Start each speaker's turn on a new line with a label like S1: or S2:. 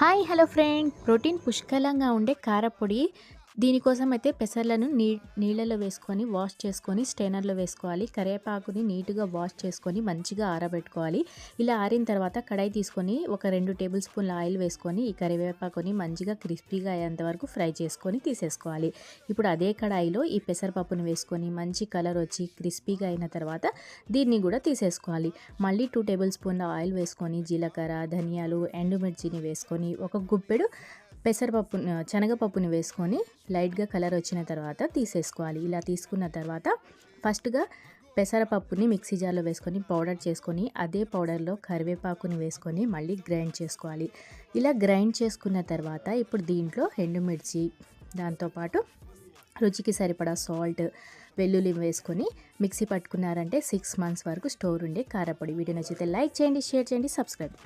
S1: Hi hello friend. Protein పుష్కలంగా ఉండే కారపొడి దీనికోసం అయితే పెసర్లను నీ నీళ్ళలో వేసుకొని వాష్ చేసుకొని స్టెయినర్లో వేసుకోవాలి. కరివేపాకుని నీట్గా వాష్ చేసుకొని మంచిగా ఆరబెట్టుకోవాలి. ఇలా ఆరిన తర్వాత కడాయి తీసుకొని ఒక రెండు టేబుల్ స్పూన్ల ఆయిల్ వేసుకొని ఈ కరివేపాకుని మంచిగా క్రిస్పీగా అయ్యేంత వరకు ఫ్రై చేసుకొని తీసేసుకోవాలి. ఇప్పుడు అదే కడాయిలో ఈ పెసరపప్పుని వేసుకొని మంచి కలర్ వచ్చి క్రిస్పీగా అయిన తర్వాత దీన్ని కూడా తీసేసుకోవాలి. మళ్ళీ టూ టేబుల్ స్పూన్ల ఆయిల్ వేసుకొని జీలకర్ర ధనియాలు ఎండుమిర్చిని వేసుకొని ఒక గుప్పెడు పెసరపప్పు శనగపప్పుని వేసుకొని లైట్గా కలర్ వచ్చిన తర్వాత తీసేసుకోవాలి. ఇలా తీసుకున్న తర్వాత ఫస్ట్గా పెసరపప్పుని మిక్సీ జార్లో వేసుకొని పౌడర్ చేసుకొని అదే పౌడర్లో కరివేపాకుని వేసుకొని మళ్ళీ గ్రైండ్ చేసుకోవాలి. ఇలా గ్రైండ్ చేసుకున్న తర్వాత ఇప్పుడు దీంట్లో ఎండుమిర్చి దాంతోపాటు రుచికి సరిపడా సాల్ట్ వెల్లుల్లి వేసుకొని మిక్సీ పట్టుకున్నారంటే సిక్స్ మంత్స్ వరకు స్టోర్ ఉండే కారపొడి. వీడియో నచ్చితే లైక్ చేయండి షేర్ చేయండి సబ్స్క్రైబ్